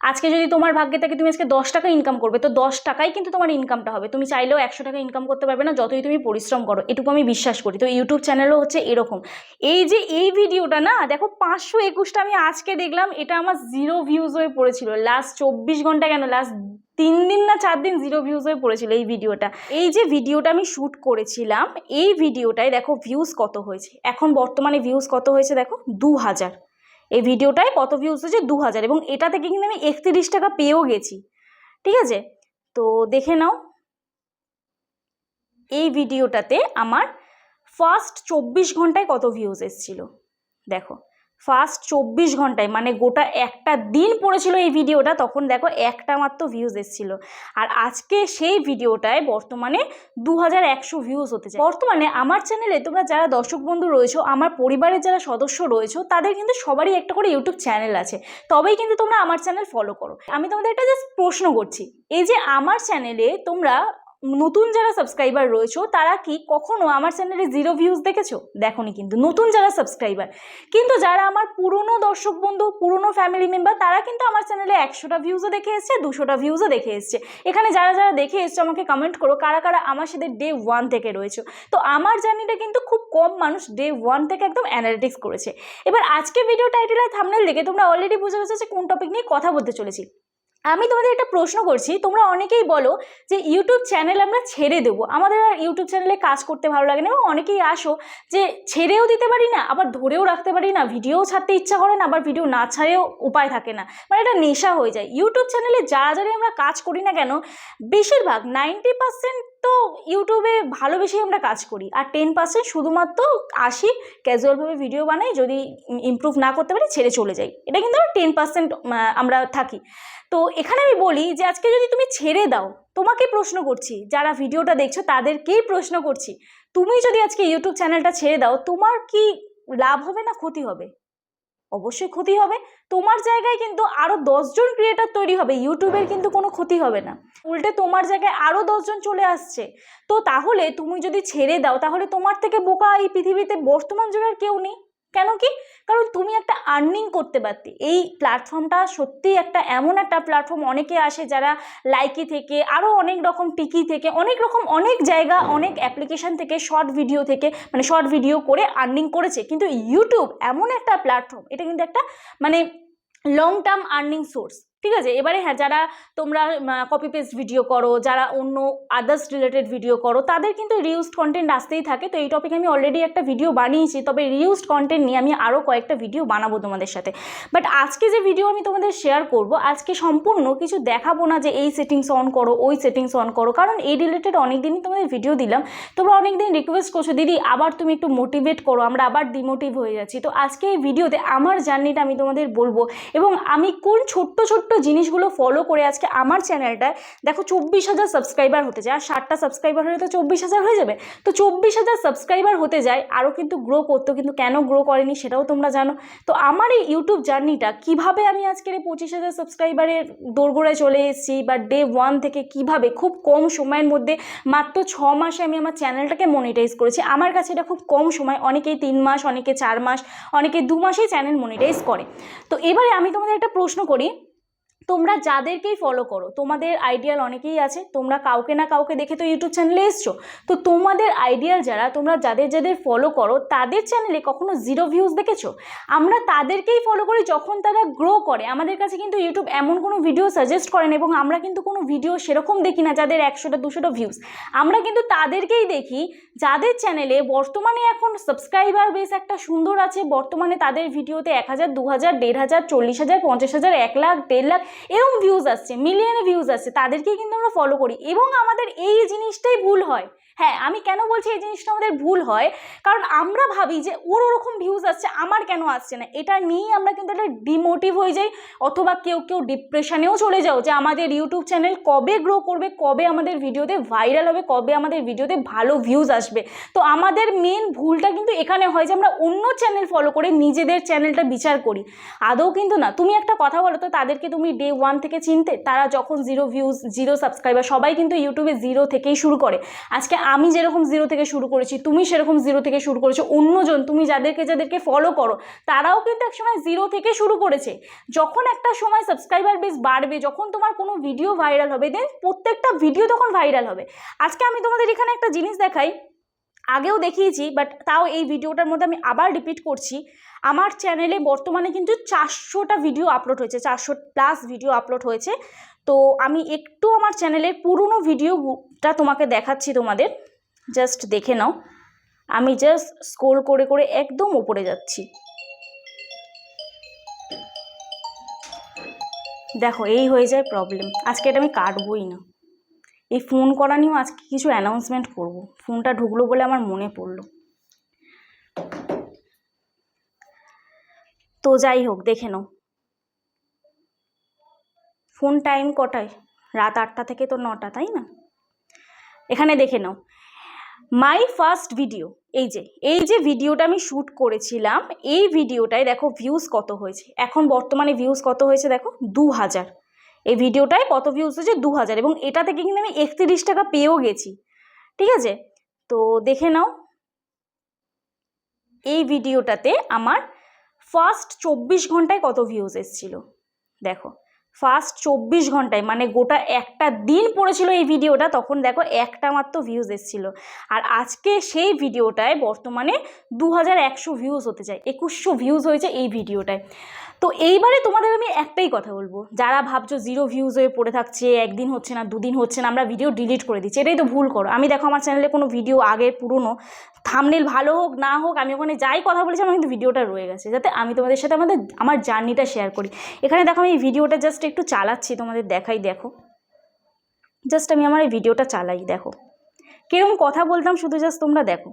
আজকে যদি তোমার ভাগ্যে থাকে তুমি আজকে দশ টাকা ইনকাম করবে, তো দশ টাকাই কিন্তু তোমার ইনকামটা হবে। তুমি চাইলেও একশো টাকা ইনকাম করতে পারবে না, যতই তুমি পরিশ্রম করো, এটুকু আমি বিশ্বাস করি। তো ইউটিউব চ্যানেলও হচ্ছে এরকম। এই যে এই ভিডিওটা না, দেখো পাঁচশো একুশটা আমি আজকে দেখলাম, এটা আমার জিরো ভিউজ হয়ে পড়েছিল। লাস্ট চব্বিশ ঘণ্টা কেন? লাস্ট তিন দিন না চার দিন জিরো ভিউজ হয়ে পড়েছিল এই ভিডিওটা এই যে ভিডিওটা আমি শ্যুট করেছিলাম, এই ভিডিওটায় দেখো ভিউজ কত হয়েছে? এখন বর্তমানে ভিউজ কত হয়েছে দেখো? দু হাজার এই ভিডিওটায় কত ভিউজ হয়েছে? দু হাজার এবং এটা থেকে কিন্তু আমি একত্রিশ টাকা পেয়েও গেছি। ঠিক আছে? তো দেখে নাও। এই ভিডিওটাতে আমার ফার্স্ট চব্বিশ ঘন্টায় কত ভিউজ এসেছিল? দেখো। ফার্স্ট চব্বিশ ঘন্টায় মানে গোটা একটা দিন পড়েছিল এই ভিডিওটা, তখন দেখো একটা মাত্র ভিউজ এসেছিল। আর আজকে সেই ভিডিওটায় বর্তমানে দু হাজার একশো ভিউজ হতে চায় বর্তমানে আমার চ্যানেলে তোমরা যারা দর্শক বন্ধু রয়েছো, আমার পরিবারের যারা সদস্য রয়েছো, তাদের কিন্তু সবারই একটা করে ইউটিউব চ্যানেল আছে। তবেই কিন্তু তোমরা আমার চ্যানেল ফলো করো। আমি তোমাদের একটা জাস্ট প্রশ্ন করছি, এই যে আমার চ্যানেলে তোমরা নতুন যারা সাবস্ক্রাইবার রয়েছো, তারা কি কখনো আমার চ্যানেলে জিরো ভিউজ দেখেছ? দেখোনি কিন্তু, নতুন যারা সাবস্ক্রাইবার কিন্তু যারা আমার পুরনো দর্শক বন্ধু, পুরনো ফ্যামিলি মেম্বার তারা কিন্তু আমার চ্যানেলে একশোটা ভিউজও দেখে এসছে, দুশোটা ভিউজও দেখে এসছে। এখানে যারা যারা দেখে এসছো, আমাকে কমেন্ট করো, কারা কারা আমার সাথে ডে ওয়ান থেকে রয়েছে। তো আমার জার্নিটা কিন্তু খুব কম মানুষ ডে ওয়ান থেকে একদম অ্যানালিটিক্স করেছে। এবার আজকে ভিডিও টাইটেল আর থামনেল দেখে তোমরা অলরেডি বুঝে গেছো যে কোন টপিক নিয়ে কথা বলতে চলেছি। আমি তোমাদের একটা প্রশ্ন করছি, তোমরা অনেকেই বলো যে ইউটিউব চ্যানেল আমরা ছেড়ে দেবো। আমাদের আর ইউটিউব চ্যানেলে কাজ করতে ভালো লাগে না এবং অনেকেই আসো যে ছেড়েও দিতে পারি না, আবার ধরেও রাখতে পারি না, ভিডিও ছাড়তে ইচ্ছা করে না, আবার ভিডিও না ছাড়েও উপায় থাকে না। মানে এটা নেশা হয়ে যায়। ইউটিউব চ্যানেলে যারা যারা আমরা কাজ করি না কেন, বেশিরভাগ নাইনটি পার্সেন্ট তো ইউটিউবে ভালোবেসে আমরা কাজ করি। আর টেন পার্সেন্ট শুধুমাত্র আসি ক্যাজুয়ালভাবে ভিডিও বানাই, যদি ইমপ্রুভ না করতে পারি ছেড়ে চলে যাই। এটা কিন্তু আমরা টেন পার্সেন্ট আমরা থাকি। তো এখানে আমি বলি যে, আজকে যদি তুমি ছেড়ে দাও, তোমাকে প্রশ্ন করছি, যারা ভিডিওটা দেখছ তাদেরকেই প্রশ্ন করছি, তুমি যদি আজকে ইউটিউব চ্যানেলটা ছেড়ে দাও, তোমার কি লাভ হবে না ক্ষতি হবে? অবশ্যই ক্ষতি হবে। তোমার জায়গায় কিন্তু আরও দশজন ক্রিয়েটার তৈরি হবে। ইউটিউবের কিন্তু কোনো ক্ষতি হবে না। উল্টে তোমার জায়গায় আরও দশজন চলে আসছে। তো তাহলে তুমি যদি ছেড়ে দাও, তাহলে তোমার থেকে বোকা এই পৃথিবীতে বর্তমান যুগের কেউ নেই। কেন কি? কারণ তুমি একটা আর্নিং করতে পারতে। এই প্ল্যাটফর্মটা সত্যিই একটা এমন একটা প্ল্যাটফর্ম অনেকে আসে যারা লাইকি থেকে আরও অনেক রকম টিকি থেকে, অনেক রকম অনেক জায়গা, অনেক অ্যাপ্লিকেশান থেকে শর্ট ভিডিও থেকে মানে শর্ট ভিডিও করে আর্নিং করেছে। কিন্তু ইউটিউব এমন একটা প্ল্যাটফর্ম এটা কিন্তু একটা মানে লং টার্ম আর্নিং সোর্স ঠিক আছে? এবারে হ্যাঁ যারা তোমরা কপি পেস্ট ভিডিও করো, যারা অন্য আদার্স রিলেটেড ভিডিও করো, তাদের কিন্তু রিউজড কন্টেন্ট আসতেই থাকে। তো এই টপিকে আমি অলরেডি একটা ভিডিও বানিয়েছি, তবে রিউজড কন্টেন্ট নিয়ে আমি আরও কয়েকটা ভিডিও বানাবো তোমাদের সাথে। বাট আজকে যে ভিডিও আমি তোমাদের শেয়ার করব, আজকে সম্পূর্ণ কিছু দেখাবো না যে এই সেটিংস অন করো, ওই সেটিংস অন করো। কারণ এই রিলেটেড অনেক দিনই তোমাদের ভিডিও দিলাম। তোমরা অনেক দিন রিকোয়েস্ট করছ, দিদি, আবার তুমি একটু মোটিভেট করো, আমরা আবার ডিমোটিভ হয়ে যাচ্ছি। তো আজকে এই ভিডিওতে আমার জার্নিটা আমি তোমাদের বলব এবং আমি কোন ছোট্ট ছোট্ট জিনিসগুলো ফলো করে আজকে আমার চ্যানেলটায় দেখো চব্বিশ হাজার সাবস্ক্রাইবার হতে যায়, আর ষাটটা সাবস্ক্রাইবার হলে তো চব্বিশ হাজার হয়ে যাবে। তো চব্বিশ হাজার সাবস্ক্রাইবার হতে যায়, আরও কিন্তু গ্রো করতো, কিন্তু কেন গ্রো করেনি সেটাও তোমরা জানো। তো আমার এই ইউটিউব জার্নিটা কীভাবে আমি আজকের এই পঁচিশ হাজার সাবস্ক্রাইবারের দোরগোড়ায় চলে এসেছি, বা ডে ওয়ান থেকে কীভাবে, খুব কম সময়ের মধ্যে মাত্র ছ মাসে আমি আমার চ্যানেলটাকে মনিটাইজ করেছি। আমার কাছে এটা খুব কম সময়, অনেকেই তিন মাস, অনেকে চার মাস, অনেকে দু মাসেই চ্যানেল মনিটাইজ করে। তো এবারে আমি তোমাদের একটা প্রশ্ন করি তোমরা যাদেরকেই ফলো করো, তোমাদের আইডিয়াল অনেকেই আছে, তোমরা কাউকে না কাউকে দেখে তো ইউটিউব চ্যানেলে এসছো। তো তোমাদের আইডিয়াল যারা, তোমরা যাদের যাদের ফলো করো, তাদের চ্যানেলে কখনো জিরো ভিউজ দেখেছ? আমরা তাদেরকেই ফলো করি যখন তারা গ্রো করে। আমাদের কাছে কিন্তু ইউটিউব এমন কোনো ভিডিও সাজেস্ট করেন এবং আমরা কিন্তু কোনো ভিডিও সেরকম দেখি না যাদের একশোটা, দুশোটা ভিউজ আমরা কিন্তু তাদেরকেই দেখি যাদের চ্যানেলে বর্তমানে এখন সাবস্ক্রাইবার বেস একটা সুন্দর আছে, বর্তমানে তাদের ভিডিওতে এক হাজার দু হাজার দেড় হাজার, চল্লিশ হাজার, পঞ্চাশ হাজার, এক লাখ, দেড় লাখ এরকম ভিউজ আসছে মিলিয়নে ভিউজ আসছে তাদেরকে কিন্তু আমরা ফলো করি এবং আমাদের এই জিনিসটাই ভুল হয়। হ্যাঁ আমি কেন বলছি এই জিনিসটা আমাদের ভুল হয়? কারণ আমরা ভাবি যে ওর ওরকম ভিউজ আসছে, আমার কেন আসছে না? এটা নিয়েই আমরা কিন্তু একটা ডিমোটিভ হয়ে যাই, অথবা কেউ কেউ ডিপ্রেশনেও চলে যাও যে আমাদের ইউটিউব চ্যানেল কবে গ্রো করবে, কবে আমাদের ভিডিওতে ভাইরাল হবে, কবে আমাদের ভিডিওতে ভালো ভিউজ আসবে। তো আমাদের মেন ভুলটা কিন্তু এখানে হয় যে আমরা অন্য চ্যানেল ফলো করে নিজেদের চ্যানেলটা বিচার করি। আদৌ কিন্তু না। তুমি একটা কথা বলো তো, তাদেরকে তুমি ডে ওয়ান থেকে চিনতে, তারা যখন জিরো ভিউজ জিরো সাবস্ক্রাইবার সবাই কিন্তু ইউটিউবে জিরো থেকেই শুরু করে। আজকে আমি যেরকম জিরো থেকে শুরু করেছি, তুমি সেরকম জিরো থেকে শুরু করেছ, অন্যজন, তুমি যাদেরকে যাদেরকে ফলো করো, তারাও কিন্তু একসময় জিরো থেকে শুরু করেছে। যখন একটা সময় সাবস্ক্রাইবার বেস বাড়বে, যখন তোমার কোনো ভিডিও ভাইরাল হবে দেন প্রত্যেকটা ভিডিও তখন ভাইরাল হবে। আজকে আমি তোমাদের এখানে একটা জিনিস দেখাই, আগেও দেখিয়েছি বাট তাও এই ভিডিওটার মধ্যে আমি আবার রিপিট করছি। আমার চ্যানেলে বর্তমানে কিন্তু চারশোটা ভিডিও আপলোড হয়েছে, চারশো প্লাস ভিডিও আপলোড হয়েছে। তো আমি একটু আমার চ্যানেলের পুরনো ভিডিওটা তোমাকে দেখাচ্ছি তোমাদের। জাস্ট দেখে নাও। আমি জাস্ট স্ক্রোল করে করে একদম ওপরে যাচ্ছি। দেখো, এই হয়ে যায় প্রবলেম আজকে এটা আমি কাটবই না। এই ফোন করা নিয়েও আজকে কিছু অ্যানাউন্সমেন্ট করব। ফোনটা ঢুকলো বলে আমার মনে পড়ল। তো যাই হোক, দেখে নাও। ফোন টাইম কটায়? রাত আটটা থেকে তো নটা, তাই না? এখানে দেখে নাও। My first video. এই যে এই যে ভিডিওটা আমি শ্যুট করেছিলাম, এই ভিডিওটায় দেখো ভিউজ কত হয়েছে। এখন বর্তমানে ভিউজ কত হয়েছে দেখো? দু হাজার। এই ভিডিওটায় কত ভিউজ হয়েছে? দু হাজার। এবং এটা থেকে কিন্তু আমি একত্রিশ টাকা পেয়েও গেছি। ঠিক আছে? তো দেখে নাও। এই ভিডিওটাতে আমার ফার্স্ট চব্বিশ ঘন্টায় কত ভিউজ এসেছিল? দেখো। ফার্স্ট চব্বিশ ঘন্টায় মানে গোটা একটা দিন পড়েছিল এই ভিডিওটা, তখন দেখো একটা মাত্র ভিউজ এসেছিল। আর আজকে সেই ভিডিওটায় বর্তমানে দু হাজার একশো ভিউজ হতে চায়, একুশশো ভিউজ হয়েছে এই ভিডিওটায়। তো এইবারে তোমাদের আমি একটাই কথা বলব, যারা ভাবছ জিরো ভিউজ হয়ে পড়ে থাকছে, একদিন হচ্ছে না, দুদিন হচ্ছে না, আমরা ভিডিও ডিলিট করে দিচ্ছি, এটাই তো ভুল করো। আমি দেখো আমার চ্যানেলে কোনো ভিডিও আগের পুরনো থামনেল ভালো হোক, না হোক, আমি ওখানে যাই কথা বলেছি, আমার কিন্তু ভিডিওটা রয়ে গেছে। যাতে আমি তোমাদের সাথে আমাদের, আমার জার্নিটা শেয়ার করি। এখানে দেখো আমি এই ভিডিওটা জাস্ট একটু চালাচ্ছি তোমাদের দেখাই দেখো। জাস্ট আমি আমার এই ভিডিওটা চালাই দেখো। কীরকম কথা বলতাম শুধু জাস্ট তোমরা দেখো।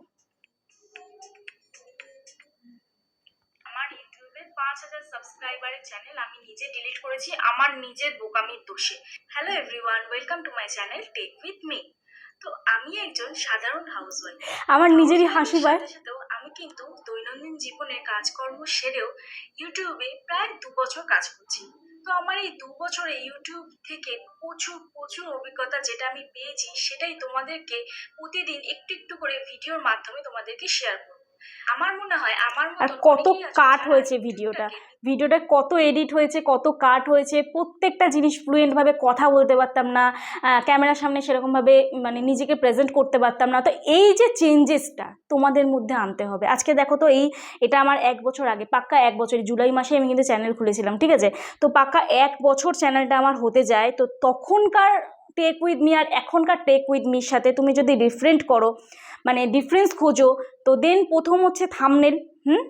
সাবস্ক্রাইবারের চ্যানেল আমি নিজে ডিলিট করেছি আমার নিজের বোকামির দোষে। Hello everyone welcome to my channel tech with me তো আমি একজন সাধারণ হাউসওয়াইফ আমার নিজেরই হাসি পায় আমি কিন্তু দৈনন্দিন জীবনে কাজকর্ম সেরেও ইউটিউবে প্রায় দু বছর কাজ করছি। তো আমার এই দু বছরে ইউটিউব থেকে প্রচুর প্রচুর অভিজ্ঞতা যেটা আমি পেয়েছি, সেটাই তোমাদেরকে প্রতিদিন একটু একটু করে ভিডিওর মাধ্যমে তোমাদেরকে শেয়ার করব। আমার মনে হয় আমার আর কত কাট হয়েছে ভিডিওটা। ভিডিওটা কত এডিট হয়েছে কত কাট হয়েছে প্রত্যেকটা জিনিস ফ্লুয়েন্টভাবে কথা বলতে পারতাম না ক্যামেরার সামনে সেরকমভাবে মানে নিজেকে প্রেজেন্ট করতে পারতাম না। তো এই যে চেঞ্জেসটা তোমাদের মধ্যে আনতে হবে। আজকে দেখো তো এই এটা আমার এক বছর আগে পাক্কা এক বছর জুলাই মাসে আমি কিন্তু চ্যানেল খুলেছিলাম ঠিক আছে? তো পাক্কা এক বছর চ্যানেলটা আমার হতে যায় তো তখনকার টেক উইথ মি আর এখনকার টেক উইথ মির সাথে তুমি যদি ডিফারেন্ট করো মানে ডিফারেন্স খোঁজো তো দেন প্রথম হচ্ছে থামনেল হুম?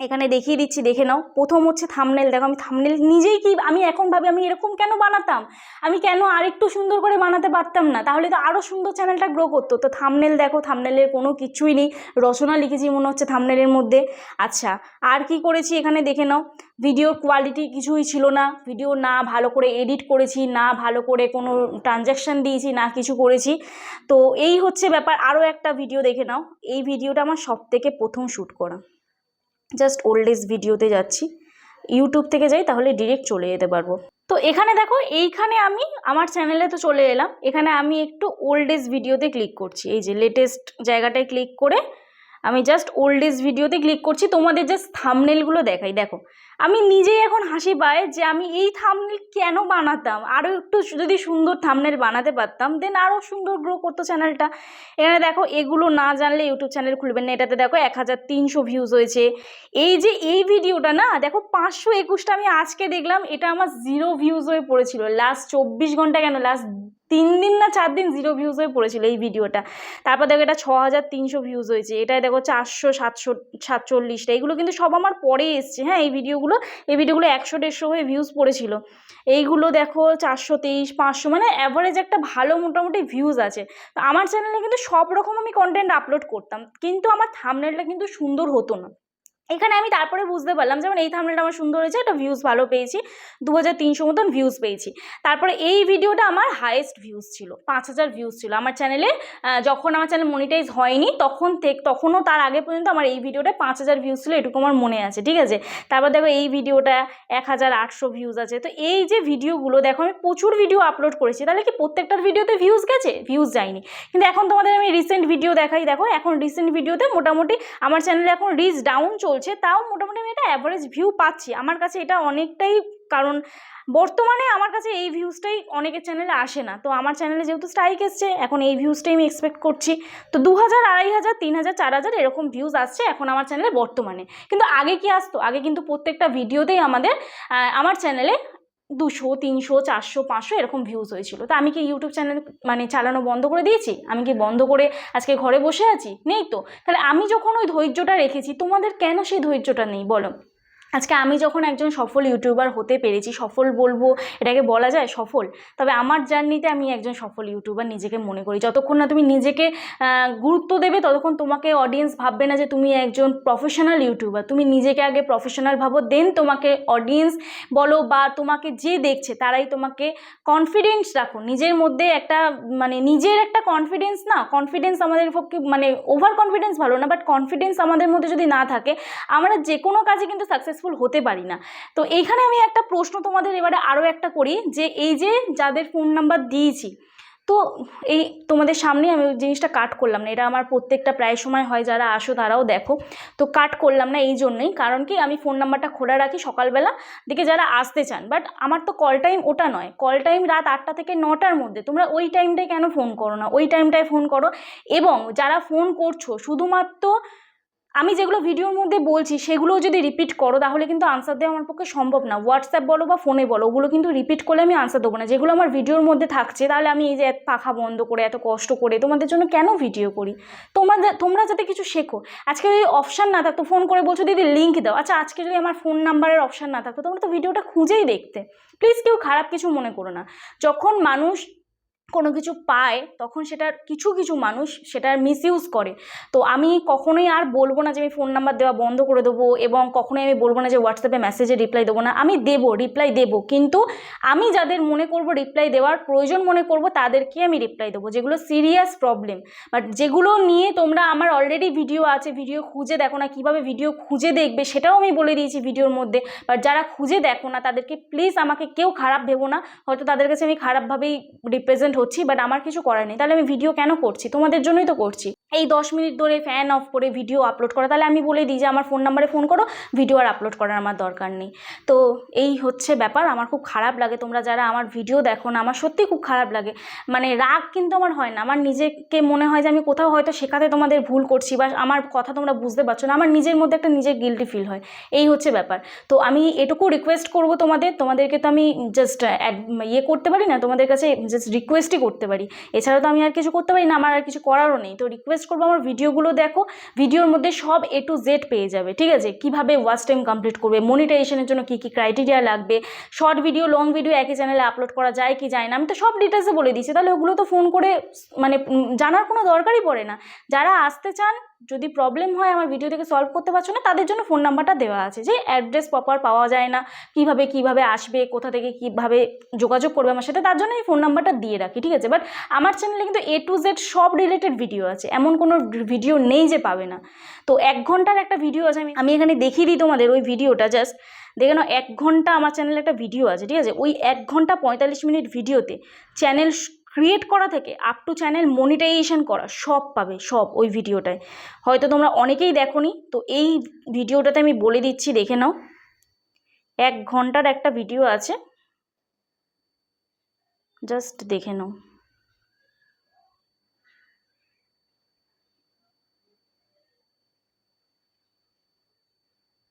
এখানে দেখিয়ে দিচ্ছি, দেখে নাও। প্রথম হচ্ছে থামনেল দেখো আমি থামনেল নিজেই কি, আমি এখন ভাবি আমি এরকম কেন বানাতাম? আমি কেন আরেকটু সুন্দর করে বানাতে পারতাম না? তাহলে তো আরও সুন্দর চ্যানেলটা গ্রো করতো। তো থামনেল দেখো থামনেলের কোনো কিছুই নেই। রচনা লিখেছি মনে হচ্ছে থামনেলের মধ্যে। আচ্ছা আর কি করেছি এখানে দেখে নাও। ভিডিওর কোয়ালিটি কিছুই ছিল না। ভিডিও না ভালো করে এডিট করেছি, না ভালো করে কোনো ট্রানজ্যাকশান দিয়েছি, না কিছু করেছি। তো এই হচ্ছে ব্যাপার। আরও একটা ভিডিও দেখে নাও। এই ভিডিওটা আমার সব থেকে প্রথম শ্যুট করা। জাস্ট ওল্ড এজ ভিডিওতে যাচ্ছি। ইউটিউব থেকে যাই তাহলে ডিরেক্ট চলে যেতে পারব। তো এখানে দেখো, এইখানে আমি, আমার চ্যানেলে তো চলে এলাম। এখানে আমি একটু ওল্ড এজ ভিডিওতে ক্লিক করছি। এই যে লেটেস্ট জায়গাটায় ক্লিক করে আমি জাস্ট ওল্ড এজ ভিডিওতে ক্লিক করছি, তোমাদের জাস্ট থামনেলগুলো দেখাই। দেখো, আমি নিজেই এখন হাসি পাই যে আমি এই থামনেল কেন বানাতাম? আরও একটু যদি সুন্দর থামনেল বানাতে পারতাম দেন আরও সুন্দর গ্রো করতো চ্যানেলটা এখানে দেখো, এগুলো না জানলে ইউটিউব চ্যানেল খুলবেন না। এটাতে দেখো, এক হাজার তিনশো ভিউজ হয়েছে। এই যে এই ভিডিওটা না, দেখো, পাঁচশো একুশটা আমি আজকে দেখলাম, এটা আমার জিরো ভিউজ হয়ে পড়েছিল। লাস্ট চব্বিশ ঘণ্টা কেন? লাস্ট তিন দিন না চার দিন জিরো ভিউজ হয়ে পড়েছিল এই ভিডিওটা তারপর দেখো এটা ছ হাজার তিনশো ভিউজ হয়েছে। এটাই দেখো চারশো, সাতশো, সাতচল্লিশটা। এগুলো কিন্তু সব আমার পরে এসছে। হ্যাঁ এই ভিডিওগুলো এই ভিডিওগুলো একশো, দেড়শো হয়ে ভিউজ পড়েছিল। এইগুলো দেখো চারশো, তেইশ, পাঁচশো মানে অ্যাভারেজ একটা ভালো মোটামুটি ভিউজ আছে। তো আমার চ্যানেলে কিন্তু সব রকম আমি কন্টেন্ট আপলোড করতাম। কিন্তু আমার থামনেলটা কিন্তু সুন্দর হতো না। এখানে আমি তারপরে বুঝতে পারলাম, যেমন এই থামনেলটা আমার সুন্দর হয়েছে, একটা ভিউজ ভালো পেয়েছি দু হাজার তিনশো মতন ভিউজ পেয়েছি। তারপরে এই ভিডিওটা আমার হায়েস্ট ভিউজ ছিল, পাঁচ হাজার ভিউজ ছিল। আমার চ্যানেলে যখন আমার চ্যানেল মনিটাইজ হয়নি, তখন থেকে তখনও তার আগে পর্যন্ত আমার এই ভিডিওটা পাঁচ হাজার ভিউজ ছিল, এটুকু আমার মনে আছে, ঠিক আছে? তারপর দেখো এই ভিডিওটা এক হাজার আটশো ভিউজ আছে। তো এই যে ভিডিওগুলো দেখো আমি প্রচুর ভিডিও আপলোড করেছি, তাহলে কি প্রত্যেকটার ভিডিওতে ভিউজ গেছে? ভিউজ যায়নি। কিন্তু এখন তোমাদের আমি রিসেন্ট ভিডিও দেখাই, দেখো, এখন রিসেন্ট ভিডিওতে মোটামুটি আমার চ্যানেলে এখন রিচ ডাউন চলছে। তাও মোটামুটি আমি এটা অ্যাভারেজ ভিউ পাচ্ছি। আমার কাছে এটা অনেকটাই, কারণ বর্তমানে আমার কাছে এই ভিউজটাই অনেকের চ্যানেলে আসে না। তো আমার চ্যানেলে যেহেতু স্ট্রাইক এসছে, এখন এই ভিউজটাই আমি এক্সপেক্ট করছি। তো দু হাজার, আড়াই হাজার, তিন হাজার, চার হাজার এরকম ভিউজ আসছে এখন আমার চ্যানেলে বর্তমানে। কিন্তু আগে কি আসতো? আগে কিন্তু প্রত্যেকটা ভিডিওতেই আমাদের আমার চ্যানেলে দুশো, তিনশো, চারশো, পাঁচশো এরকম ভিউজ হয়েছিল। তা আমি কি ইউটিউব চ্যানেল মানে চালানো বন্ধ করে দিয়েছি? আমি কি বন্ধ করে আজকে ঘরে বসে আছি? নেই তো। তাহলে আমি যখন ওই ধৈর্যটা রেখেছি, তোমাদের কেন সেই ধৈর্যটা নেই বলো? আজকে আমি যখন একজন সফল ইউটিউবার হতে পেরেছি, সফল বলব, এটাকে বলা যায় সফল, তবে আমার জার্নিতে আমি একজন সফল ইউটিউবার নিজেকে মনে করি। যতক্ষণ না তুমি নিজেকে গুরুত্ব দেবে, ততক্ষণ তোমাকে অডিয়েন্স ভাববে না যে তুমি একজন প্রফেশনাল ইউটিউবার। তুমি নিজেকে আগে প্রফেশনাল ভাবো দেন তোমাকে অডিয়েন্স বলো বা তোমাকে যে দেখছে, তারাই তোমাকে কনফিডেন্স রাখো। নিজের মধ্যে একটা মানে নিজের একটা কনফিডেন্স না কনফিডেন্স আমাদের পক্ষে মানে ওভার কনফিডেন্স ভালো না বাট কনফিডেন্স আমাদের মধ্যে যদি না থাকে, আমরা যে কোনো কাজে কিন্তু সাকসেসফুল হতে পারি না। তো এইখানে আমি একটা প্রশ্ন তোমাদের এবারে আরও একটা করি যে এই যে যাদের ফোন নাম্বার দিয়েছি, তো এই তোমাদের সামনে আমি জিনিসটা কাট করলাম না। এটা আমার প্রত্যেকটা প্রায় সময় হয়, যারা আসো তারাও দেখো। তো কাট করলাম না এই জন্যই। কারণ কি আমি ফোন নাম্বারটা খোলা রাখি সকালবেলা দিকে যারা আসতে চান। বাট আমার তো কল টাইম ওটা নয়। কল টাইম রাত আটটা থেকে নটার মধ্যে। তোমরা ওই টাইমটায় কেন ফোন করো না? ওই টাইমটায় ফোন করো। এবং যারা ফোন করছ, শুধুমাত্র আমি যেগুলো ভিডিওর মধ্যে বলছি সেগুলোও যদি রিপিট করো, তাহলে কিন্তু আনসার দেওয়া আমার পক্ষে সম্ভব না। হোয়াটসঅ্যাপ বলো বা ফোনে বলো, ওগুলো কিন্তু রিপিট করলে আমি আনসার দেবো না। যেগুলো আমার ভিডিওর মধ্যে থাকছে, তাহলে আমি এই যে এত পাখা বন্ধ করে, এত কষ্ট করে, তোমাদের জন্য কেন ভিডিও করি? তোমাদের তোমরা যাতে কিছু শেখো। আজকে যদি অপশান না থাকতো ফোন করে বলছো, দিদি লিঙ্ক দাও। আচ্ছা আজকে যদি আমার ফোন নাম্বারের অপশান না থাকতো, তোমরা তো ভিডিওটা খুঁজেই দেখতে। প্লিজ কেউ খারাপ কিছু মনে করো না। যখন মানুষ কোনো কিছু পায়, তখন সেটার কিছু কিছু মানুষ সেটার মিসইউজ করে। তো আমি কখনোই আর বলব না যে আমি ফোন নাম্বার দেওয়া বন্ধ করে দেবো এবং কখনোই আমি বলব না যে হোয়াটসঅ্যাপে মেসেজে রিপ্লাই দেবো না। আমি দেবো রিপ্লাই দেবো, কিন্তু আমি যাদের মনে করব রিপ্লাই দেওয়ার প্রয়োজন মনে করব, তাদেরকে আমি রিপ্লাই দেবো, যেগুলো সিরিয়াস প্রবলেম বাট যেগুলো নিয়ে তোমরা আমার অলরেডি ভিডিও আছে ভিডিও খুঁজে দেখো না, কীভাবে ভিডিও খুঁজে দেখবে সেটাও আমি বলে দিয়েছি ভিডিওর মধ্যে। বাট যারা খুঁজে দেখো না, তাদেরকে প্লিজ আমাকে কেউ খারাপ ভেবো না, হয়তো তাদের কাছে আমি খারাপভাবেই রিপ্রেজেন্ট হচ্ছি বাট আমার কিছু করার নেই। তাহলে আমি ভিডিও কেন করছি? তোমাদের জন্যই তো করছি। এই দশ মিনিট ধরে ফ্যান অফ করে ভিডিও আপলোড করা। তাহলে আমি বলে দিই যে আমার ফোন নাম্বারে ফোন করো ভিডিও আর আপলোড করার আমার দরকার নেই। তো এই হচ্ছে ব্যাপার, আমার খুব খারাপ লাগে। তোমরা যারা আমার ভিডিও দেখো না, আমার সত্যি খুব খারাপ লাগে। মানে রাগ কিন্তু আমার হয় না। আমার নিজেকে মনে হয় যে আমি কোথাও হয়তো শেখাতে তোমাদের ভুল করছি বা আমার কথা তোমরা বুঝতে পারছ না, আমার নিজের মধ্যে একটা নিজের গিলটি ফিল হয়। এই হচ্ছে ব্যাপার। তো আমি এটুকু রিকোয়েস্ট করব তোমাদের। তোমাদেরকে তো আমি জাস্ট ইয়ে করতে পারি না, তোমাদের কাছে জাস্ট রিকোয়েস্টই করতে পারি। এছাড়া তো আমি আর কিছু করতে পারি না, আমার আর কিছু করারও নেই। তো রিকোয়েস্ট করব, আমার ভিডিওগুলো দেখো। ভিডিওর মধ্যে সব এ টু জেড পেয়ে যাবে, ঠিক আছে? কীভাবে ওয়াচ টাইম কমপ্লিট করবে মনিটাইজেশনের জন্য কী কী ক্রাইটেরিয়া লাগবে শর্ট ভিডিও লং ভিডিও একই চ্যানেলে আপলোড করা যায় কি যায় না, আমি তো সব ডিটেলসে বলে দিচ্ছি। তাহলে ওগুলো তো ফোন করে মানে জানার কোনো দরকারই পড়ে না। যারা আসতে চান যদি প্রবলেম হয় আমার ভিডিও থেকে সলভ করতে পারছ না, তাদের জন্য ফোন নাম্বারটা দেওয়া আছে যে অ্যাড্রেস প্রপার পাওয়া যায় না, কীভাবে কীভাবে আসবে, কোথা থেকে কীভাবে যোগাযোগ করবে আমার সাথে, তার জন্য এই ফোন নাম্বারটা দিয়ে রাখি, ঠিক আছে? বাট আমার চ্যানেলে কিন্তু এ টু জেড সব রিলেটেড ভিডিও আছে, এমন কোনো ভিডিও নেই যে পাবে না। তো এক ঘণ্টার একটা ভিডিও আছে, আমি আমি এখানে দেখিয়ে দিই তোমাদের ওই ভিডিওটা জাস্ট দেখে নাও, এক ঘণ্টা আমার চ্যানেলে একটা ভিডিও আছে, ঠিক আছে? ওই এক ঘণ্টা পঁয়তাল্লিশ মিনিট ভিডিওতে চ্যানেল ক্রিয়েট করা থেকে আপ টু চ্যানেল মনিটাইজেশন করা সব পাবে, সব ওই ভিডিওটায় হয়তো তোমরা অনেকেই দেখোনি, তো এই ভিডিওটাতে আমি বলে দিচ্ছি, দেখে নাও। এক ঘণ্টার একটা ভিডিও আছে। জাস্ট দেখে নাও।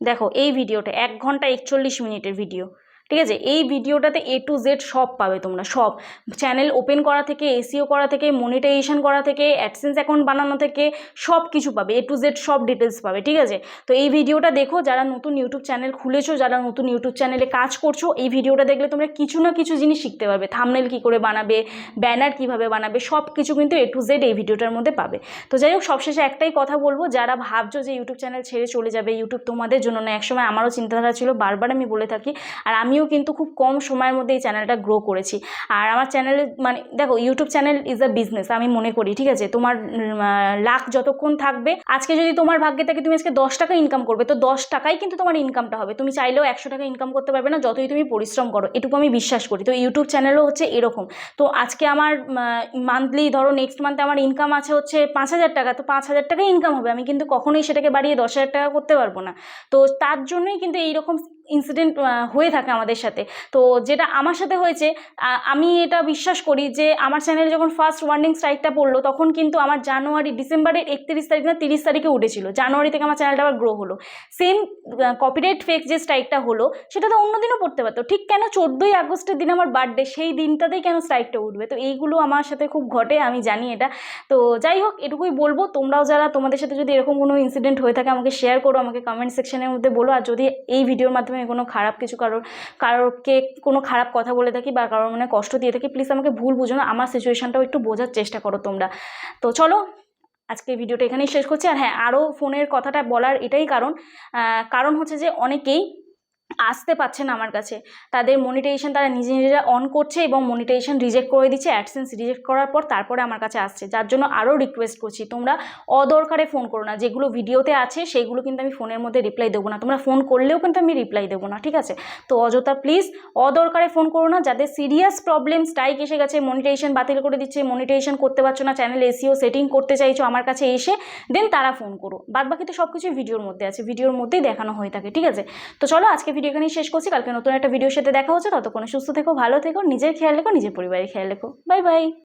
দেখো, এই ভিডিওটা এক ঘণ্টা একচল্লিশ মিনিটের ভিডিও ঠিক আছে? এই ভিডিওটাতে এ টু জেড সব পাবে তোমরা, সব। চ্যানেল ওপেন করা থেকে এসিও করা থেকে মনিটাইজেশন করা থেকে অ্যাডসেন্স অ্যাকাউন্ট বানানো থেকে সব কিছু পাবে এ টু জেড সব ডিটেলস পাবে, ঠিক আছে? তো এই ভিডিওটা দেখো, যারা নতুন ইউটিউব চ্যানেল খুলেছো, যারা নতুন ইউটিউব চ্যানেলে কাজ করছ, এই ভিডিওটা দেখলে তোমরা কিছু না কিছু জিনিস শিখতে পারবে। থামনেল কী করে বানাবে ব্যানার কীভাবে বানাবে, সব কিছু কিন্তু এ টু জেড এই ভিডিওটার মধ্যে পাবে। তো যাই হোক, সবশেষে একটাই কথা বলব, যারা ভাবছ যে ইউটিউব চ্যানেল ছেড়ে চলে যাবে ইউটিউব তোমাদের জন্য না একসময় আমারও চিন্তাধারা ছিল, বারবার আমি বলে থাকি, আর আমিও কিন্তু খুব কম সময়ের মধ্যে এই চ্যানেলটা গ্রো করেছি। আর আমার চ্যানেলে মানে দেখো YouTube channel is a business আমি মনে করি, ঠিক আছে? তোমার লাখ যতক্ষণ থাকবে, আজকে যদি তোমার ভাগ্যে থাকে, তুমি আজকে দশ টাকা ইনকাম করবে, তো দশ টাকাই কিন্তু তোমার ইনকামটা হবে। তুমি চাইলেও একশো টাকা ইনকাম করতে পারবে না, যতই তুমি পরিশ্রম করো, এটুকু আমি বিশ্বাস করি। তো ইউটিউব চ্যানেলও হচ্ছে এরকম। তো আজকে আমার মান্থলি ধরো নেক্সট মান্থে আমার ইনকাম আছে হচ্ছে পাঁচ হাজার টাকা, তো পাঁচ হাজার টাকা ইনকাম হবে। আমি কিন্তু কখনোই সেটাকে বাড়িয়ে দশ হাজার টাকা করতে পারব না। তো তার জন্যই কিন্তু এইরকম ইনসিডেন্ট হয়ে থাকে আমাদের সাথে। তো যেটা আমার সাথে হয়েছে আমি এটা বিশ্বাস করি যে আমার চ্যানেলে যখন ফার্স্ট ওয়ার্নিং স্ট্রাইকটা পড়ল, তখন কিন্তু আমার জানুয়ারি, ডিসেম্বরের একত্রিশ তারিখ না তিরিশ তারিখে উঠেছিল। জানুয়ারি থেকে আমার চ্যানেলটা আবার গ্রো হলো। সেম কপিরাইট ফেক যে স্ট্রাইকটা হলো, সেটা তো অন্যদিনও পড়তে পারতো। ঠিক কেন চোদ্দোই আগস্টের দিন আমার বার্থডে সেই দিনটাতেই কেন স্ট্রাইকটা উঠবে? তো এইগুলো আমার সাথে খুব ঘটে, আমি জানি এটা। তো যাই হোক, এটুকুই বলব। তোমরাও যারা তোমাদের সাথে যদি এরকম কোনো ইনসিডেন্ট হয়ে থাকে, আমাকে শেয়ার করো, আমাকে কমেন্ট সেকশনের মধ্যে বলো। আর যদি এই ভিডিওর মাধ্যমে আমি কোনো খারাপ কিছু কারোর, কারোরকে কোনো খারাপ কথা বলে থাকি বা কারোর মনে কষ্ট দিয়ে থাকি প্লিজ আমাকে ভুল বুঝো না, আমার সিচুয়েশানটাও একটু বোঝার চেষ্টা করো তোমরা। তো চলো আজকে ভিডিওটা এখানেই শেষ করছি। আর হ্যাঁ আরও ফোনের কথাটা বলার এটাই কারণ। কারণ হচ্ছে যে অনেকেই আসতে পারছে না আমার কাছে। তাদের মনিটাইজেশন তারা নিজে নিজেরা অন করছে এবং মনিটাইজেশন রিজেক্ট করে দিচ্ছে অ্যাডসেন্স রিজেক্ট করার পর তারপরে আমার কাছে আসছে। যার জন্য আরও রিকোয়েস্ট করছি, তোমরা অদরকারে ফোন করো না। যেগুলো ভিডিওতে আছে সেইগুলো কিন্তু আমি ফোনের মধ্যে রিপ্লাই দেবো না। তোমরা ফোন করলেও কিন্তু আমি রিপ্লাই দেবো না, ঠিক আছে? তো অযথা প্লিজ অদরকারে ফোন করো না যাদের সিরিয়াস প্রবলেম স্ট্রাইক এসে গেছে মনিটাইজেশন বাতিল করে দিচ্ছে মনিটাইজেশন করতে পারছ না চ্যানেল এসিও সেটিং করতে চাইছো আমার কাছে এসে দেন তারা ফোন করো। বাদ বাকি তো সব কিছুই ভিডিওর মধ্যে আছে, ভিডিওর মধ্যেই দেখানো হয়ে থাকে, ঠিক আছে? তো চলো আজকে ভিডিও এখানেই শেষ করছি। কালকে নতুন একটা ভিডিওর সাথে দেখা হচ্ছে। ততক্ষণে সুস্থ থেকো, ভালো থেকো, নিজের খেয়াল রেখো, নিজের পরিবারের খেয়াল রেখো। Bye bye